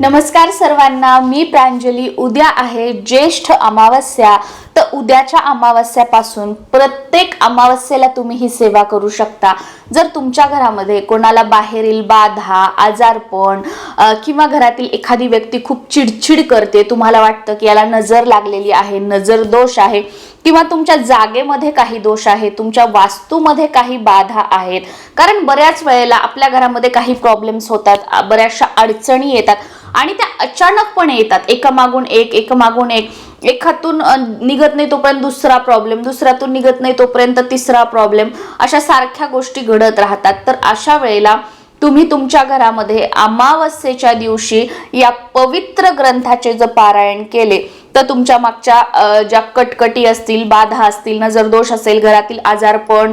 नमस्कार सर्वांना मी प्रांजली. उद्या आहे ज्येष्ठ अमावस्या. तर उद्याच्या अमावस्यापासून प्रत्येक अमावस्येला तुम्ही ही सेवा करू शकता. जर तुमच्या घरामध्ये कोणाला बाहेरील बाधा आजारपण किंवा घरातील एखादी व्यक्ती खूप चिडचिड करते तुम्हाला वाटतं की याला नजर लागलेली आहे नजर दोष आहे किंवा तुमच्या जागेमध्ये काही दोष आहे तुमच्या वास्तूमध्ये काही बाधा आहेत. कारण बऱ्याच वेळेला आपल्या घरामध्ये काही प्रॉब्लेम्स होतात बऱ्याचशा अडचणी येतात. आणि त्या अचानकपणे येतात. एकामागून एक एकामागून एक. एक हातून निघत नाही तोपर्यंत दुसरा प्रॉब्लेम दुसऱ्यातून निघत नाही तोपर्यंत तिसरा प्रॉब्लेम अशा सारख्या गोष्टी घडत राहतात. तर अशा वेळेला तुम्ही तुमच्या घरामध्ये अमावस्येच्या दिवशी या पवित्र ग्रंथाचे जर पारायण केले तर तुमच्या मागच्या ज्या कटकटी असतील बाधा असतील नजरदोष असेल घरातील आजारपण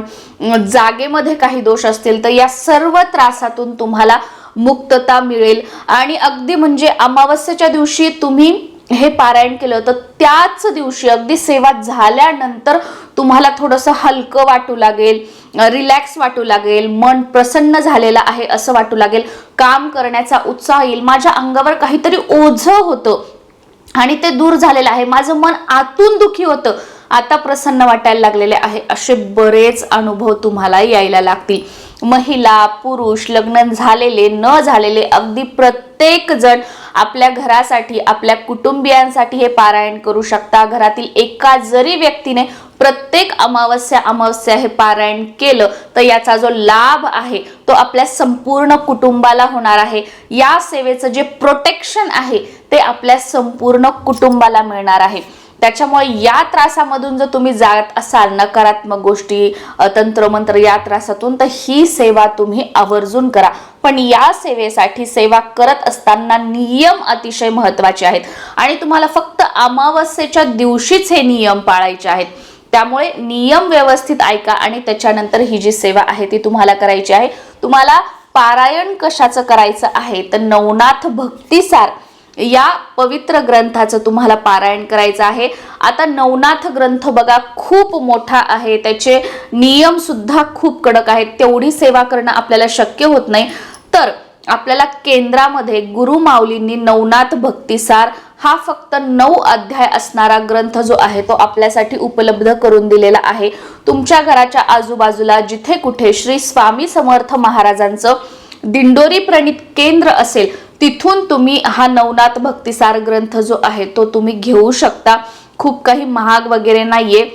जागेमध्ये काही दोष असतील तर या सर्व त्रासातून तुम्हाला मुक्तता मिळेल. आणि अगदी म्हणजे अमावस्येच्या दिवशी तुम्ही हे पारायण केलं तर त्याच दिवशी अगदी सेवा झाल्यानंतर तुम्हाला थोडंसं हलकं वाटू लागेल रिलॅक्स वाटू लागेल मन प्रसन्न झालेलं आहे असं वाटू लागेल. काम करण्याचा उत्साह येईल. माझ्या अंगावर काहीतरी ओझं होतं आणि ते दूर झालेलं आहे. माझं मन आतून दुखी होतं. आता प्रसन्न वाटायला लागलेले आहे असे बरेच अनुभव तुम्हाला यायला लागतील. महिला पुरुष लग्न झालेले न झालेले अगदी प्रत्येक जण आपल्या घरासाठी आपल्या कुटुंबियांसाठी हे पारायण करू शकता. घरातील एका जरी व्यक्तीने प्रत्येक अमावस्या अमावस्या हे पारायण केलं तर याचा जो लाभ आहे तो आपल्या संपूर्ण कुटुंबाला होणार आहे. या सेवेचं जे प्रोटेक्शन आहे ते आपल्या संपूर्ण कुटुंबाला मिळणार आहे. त्याच्यामुळे या त्रासामधून जर तुम्ही जात असाल नकारात्मक गोष्टी तंत्रमंत्र या त्रासातून तर ही सेवा तुम्ही आवर्जून करा. पण या सेवेसाठी सेवा करत असताना नियम अतिशय महत्त्वाचे आहेत. आणि तुम्हाला फक्त अमावस्येच्या दिवशीच हे नियम पाळायचे आहेत. त्यामुळे नियम व्यवस्थित ऐका आणि त्याच्यानंतर ही जी सेवा आहे ती तुम्हाला करायची आहे. तुम्हाला पारायण कशाचं करायचं आहे तर नवनाथ भक्तिसार या पवित्र ग्रंथाचं तुम्हाला पारायण करायचं आहे. आता नवनाथ ग्रंथ बघा खूप मोठा आहे. त्याचे नियम सुद्धा खूप कडक आहेत. तेवढी सेवा करणं आपल्याला शक्य होत नाही. तर आपल्याला केंद्रामध्ये गुरु माऊलींनी नवनाथ भक्तिसार हा फक्त नऊ अध्याय असणारा ग्रंथ जो आहे तो आपल्यासाठी उपलब्ध करून दिलेला आहे. तुमच्या घराच्या आजूबाजूला जिथे कुठे श्री स्वामी समर्थ महाराजांचं दिंडोरी प्रणित केंद्र असेल तिथून तुम्ही हा नवनाथ भक्तिसार ग्रंथ जो आहे तो तुम्ही घेऊ शकता. खूप काही महाग वगैरे नाहीये.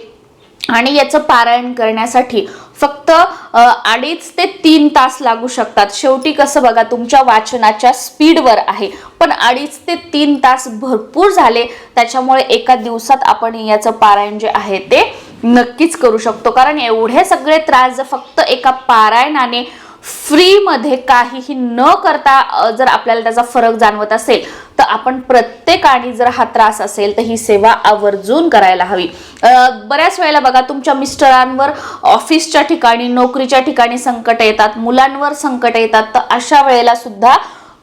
आणि याचं पारायण करण्यासाठी फक्त अडीच ते तीन तास लागू शकतात. शेवटी कसं बघा तुमच्या वाचनाच्या स्पीडवर आहे. पण अडीच ते तीन तास भरपूर झाले. त्याच्यामुळे एका दिवसात आपण याचं पारायण जे आहे ते नक्कीच करू शकतो. कारण एवढे सगळे त्रास जर फक्त एका पारायणाने फ्रीमध्ये काहीही न करता जर आपल्याला त्याचा फरक जाणवत असेल तर आपण प्रत्येकाने जर हा त्रास असेल तर ही सेवा आवर्जून करायला हवी. बऱ्याच वेळेला बघा तुमच्या मिस्टरांवर ऑफिसच्या ठिकाणी नोकरीच्या ठिकाणी संकट येतात मुलांवर संकट येतात तर अशा वेळेला सुद्धा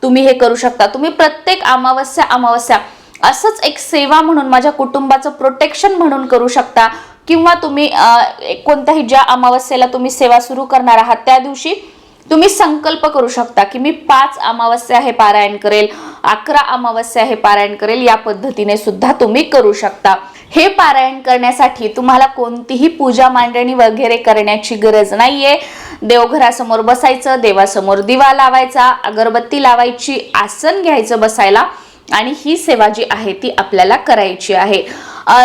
तुम्ही हे करू शकता. तुम्ही प्रत्येक अमावस्या अमावस्या असंच एक सेवा म्हणून माझ्या कुटुंबाचं प्रोटेक्शन म्हणून करू शकता किंवा तुम्ही कोणत्याही ज्या अमावस्येला तुम्ही सेवा सुरू करणार आहात त्या दिवशी तुम्ही संकल्प करू शकता की मी पाच अमावस्या हे पारायण करेल अकरा अमावस्या हे पारायण करेल या पद्धतीने सुद्धा तुम्ही करू शकता. हे पारायण करण्यासाठी तुम्हाला कोणतीही पूजा मांडणी वगैरे करण्याची गरज नाहीये. देवघरासमोर बसायचं देवासमोर दिवा लावायचा अगरबत्ती लावायची आसन घ्यायचं बसायला. आणि ही सेवा जी आहे ती आपल्याला करायची आहे.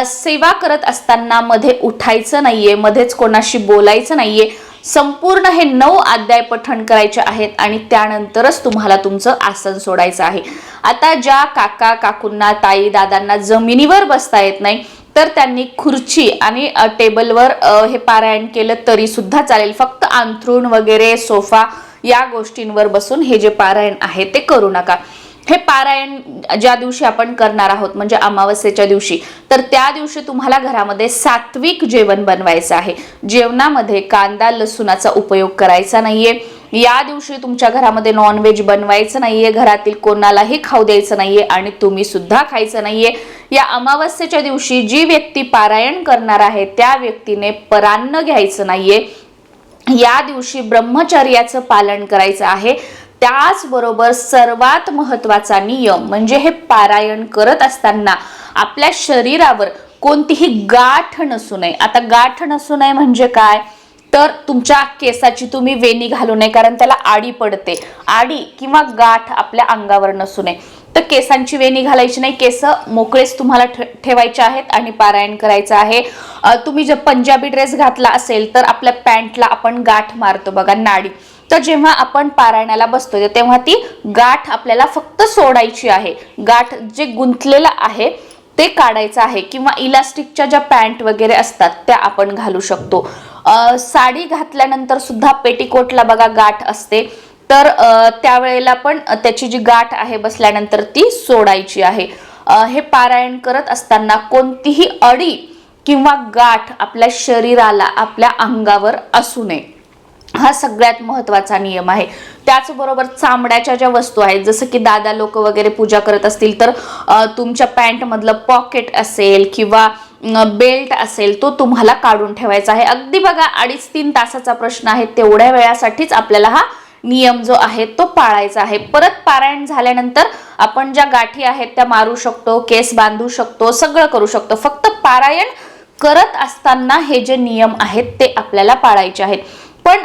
सेवा करत असताना मध्ये उठायचं नाहीये मध्येच कोणाशी बोलायचं नाहीये. संपूर्ण हे नऊ अध्याय पठण करायचे आहेत आणि त्यानंतरच तुम्हाला तुमचं आसन सोडायचं आहे. आता ज्या काका काकूंना ताई दादांना जमिनीवर बसता येत नाही तर त्यांनी खुर्ची आणि टेबलवर हे पारायण केलं तरी सुद्धा चालेल. फक्त अंथरूण वगैरे सोफा या गोष्टींवर बसून हे जे पारायण आहे ते करू नका. हे पारायण ज्या दिवशी आपण करणार आहोत म्हणजे अमावस्येच्या दिवशी तर त्या दिवशी तुम्हाला घरामध्ये सात्विक जेवण बनवायचं आहे. जेवणामध्ये कांदा लसूणाचा उपयोग करायचा नाहीये. या दिवशी तुमच्या घरामध्ये नॉनव्हेज बनवायचं नाहीये घरातील कोणालाही खाऊ द्यायचं नाहीये आणि तुम्ही सुद्धा खायचं नाहीये. या अमावस्येच्या दिवशी जी व्यक्ती पारायण करणार आहे त्या व्यक्तीने परान्न घ्यायचं नाहीये. या दिवशी ब्रह्मचर्याचं पालन करायचं आहे. त्याचबरोबर सर्वात महत्त्वाचा नियम म्हणजे हे पारायण करत असताना आपल्या शरीरावर कोणतीही गाठ नसू नये. आता गाठ नसू नये म्हणजे काय? तर तुमच्या केसाची तुम्ही वेणी घालू नये कारण त्याला आडी पडते. आडी किंवा गाठ आपल्या अंगावर नसू नये. तर केसांची वेणी घालायची नाही. केस मोकळेच तुम्हाला ठे- ठेवायचे आहेत आणि पारायण करायचं आहे. तुम्ही जर पंजाबी ड्रेस घातला असेल तर आपल्या पॅन्टला आपण गाठ मारतो बघा नाडी. तर जेव्हा आपण पारायणाला बसतो तेव्हा ती गाठ आपल्याला फक्त सोडायची आहे. गाठ जे गुंतलेलं आहे ते काढायचं आहे. किंवा इलास्टिकच्या ज्या पॅन्ट वगैरे असतात त्या आपण घालू शकतो. साडी घातल्यानंतर सुद्धा पेटीकोटला बघा गाठ असते. तर त्यावेळेला पण त्याची जी गाठ आहे बसल्यानंतर ती सोडायची आहे. हे पारायण करत असताना कोणतीही अडी किंवा गाठ आपल्या शरीराला आपल्या अंगावर असू नये. हा सगळ्यात महत्त्वाचा नियम आहे. त्याचबरोबर चामड्याच्या ज्या वस्तू आहेत जसं की दादा लोक वगैरे पूजा करत असतील तर तुमच्या पॅन्टमधलं पॉकेट असेल किंवा बेल्ट असेल तो तुम्हाला काढून ठेवायचा आहे. अगदी बघा अडीच तीन तासाचा प्रश्न आहे. तेवढ्या वेळासाठीच आपल्याला हा नियम जो आहे तो पाळायचा आहे. परत पारायण झाल्यानंतर आपण ज्या गाठी आहेत त्या मारू शकतो केस बांधू शकतो सगळं करू शकतो. फक्त पारायण करत असताना हे जे नियम आहेत ते आपल्याला पाळायचे आहेत. पण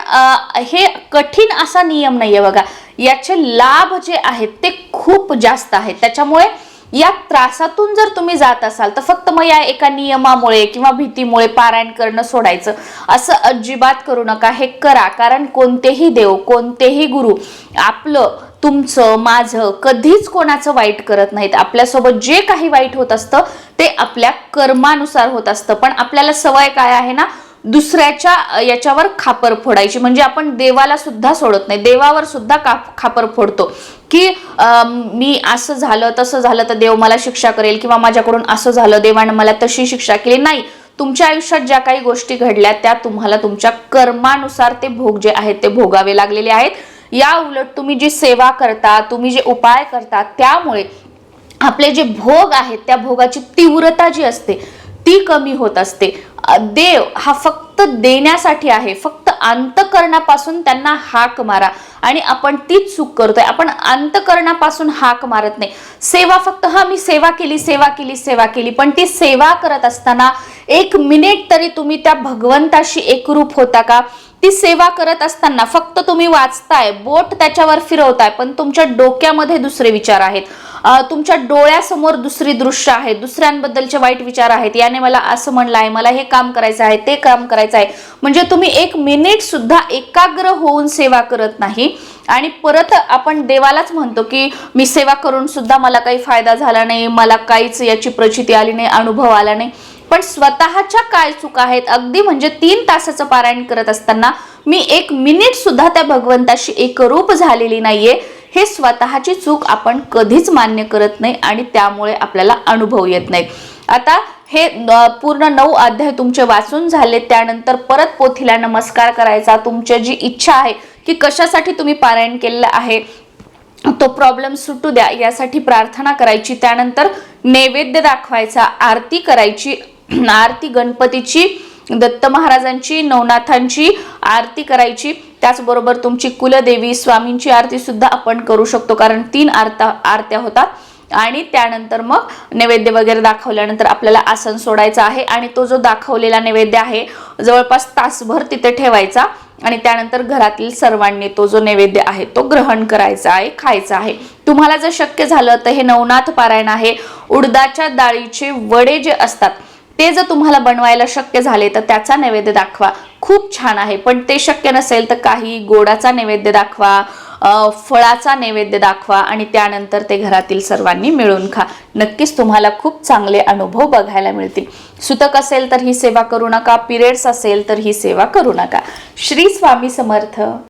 हे कठीण असा नियम नाहीये बघा. याचे लाभ जे आहेत ते खूप जास्त आहेत. त्याच्यामुळे या त्रासातून जर तुम्ही जात असाल तर फक्त मग या एका नियमामुळे किंवा भीतीमुळे पारायण करणं सोडायचं. असं अजिबात करू नका. हे करा. कारण कोणतेही देव कोणतेही गुरु आपलं तुमचं माझं कधीच कोणाचं वाईट करत नाहीत. आपल्यासोबत जे काही वाईट होत असतं ते आपल्या कर्मानुसार होत असतं. पण आपल्याला सवय काय आहे ना दुसऱ्याच्या याच्यावर खापर फोडायची. म्हणजे आपण देवाला सुद्धा सोडत नाही. देवावर सुद्धा का खापर फोडतो. की मी असं झालं तसं झालं तर देव मला शिक्षा करेल किंवा माझ्याकडून असं झालं देवानं मला तशी शिक्षा केली. नाही. तुमच्या आयुष्यात ज्या काही गोष्टी घडल्या त्या तुम्हाला तुमच्या कर्मानुसार ते भोग जे आहेत ते भोगावे लागलेले आहेत. या उलट तुम्ही जी सेवा करता तुम्ही जे उपाय करता त्यामुळे आपले जे भोग आहेत त्या भोगाची तीव्रता जी असते ती कमी होत असते. देव हा फक्त देण्यासाठी आहे. फक्त अंतकरणापासून त्यांना हाक मारा. आणि आपण तीच चूक करतोय. आपण अंतकरणापासून हाक मारत नाही. सेवा फक्त हा मी सेवा केली सेवा केली सेवा केली. पण ती सेवा करत असताना एक मिनिट तरी तुम्ही त्या भगवंताशी एकरूप होता का? ती सेवा करत असताना फक्त तुम्ही वाचताय बोट त्याच्यावर फिरवताय पण तुमच्या डोक्यामध्ये दुसरे विचार आहेत. तुमच्या डोळ्यासमोर दुसरी दृश्य आहे. दुसऱ्यांबद्दलचे वाईट विचार आहेत. याने मला असं म्हणलं आहे मला हे काम करायचं आहे ते काम करायचं आहे. म्हणजे तुम्ही एक मिनिट सुद्धा एकाग्र होऊन सेवा करत नाही. आणि परत आपण देवालाच म्हणतो की मी सेवा करून सुद्धा मला काही फायदा झाला नाही मला काहीच याची प्रचिती आली नाही अनुभव आला नाही. पण स्वतःच्या काय चुका आहेत? अगदी म्हणजे तीन तासाचं पारायण करत असताना मी एक मिनिट सुद्धा त्या भगवंताशी एकरूप झालेली नाहीये. हे स्वतःची चूक आपण कधीच मान्य करत नाही आणि त्यामुळे आपल्याला अनुभव येत नाहीत आता हे पूर्ण नऊ अध्याय तुमचे वाचून झाले त्यानंतर परत पोथीला नमस्कार करायचा. तुमची जी इच्छा आहे की कशासाठी तुम्ही पारायण केलेलं आहे तो प्रॉब्लेम सुटू द्या यासाठी प्रार्थना करायची. त्यानंतर नैवेद्य दाखवायचा आरती करायची आरती गणपतीची दत्त महाराजांची नवनाथांची आरती करायची. त्याचबरोबर तुमची कुलदेवी स्वामींची आरती सुद्धा आपण करू शकतो कारण तीन आरता आरत्या होतात. आणि त्यानंतर मग नैवेद्य वगैरे दाखवल्यानंतर आपल्याला आसन सोडायचं आहे आणि तो जो दाखवलेला नैवेद्य आहे जवळपास तासभर तिथे ठेवायचा आणि त्यानंतर घरातील सर्वांनी तो जो नैवेद्य आहे तो ग्रहण करायचा आहे खायचा आहे. तुम्हाला जर शक्य झालं तर हे नवनाथ पारायण आहे. उडदाच्या डाळीचे वडे जे असतात ते जर तुम्हाला बनवायला शक्य झाले तर त्याचा नैवेद्य दाखवा. खूप छान आहे. पण ते शक्य नसेल तर काही गोडाचा नैवेद्य दाखवा फळाचा नैवेद्य दाखवा आणि त्यानंतर ते घरातील सर्वांनी मिळून खा. नक्कीच तुम्हाला खूप चांगले अनुभव बघायला मिळतील. सुतक असेल तर ही सेवा करू नका पिरियड्स असेल तर ही सेवा करू नका. श्री स्वामी समर्थ.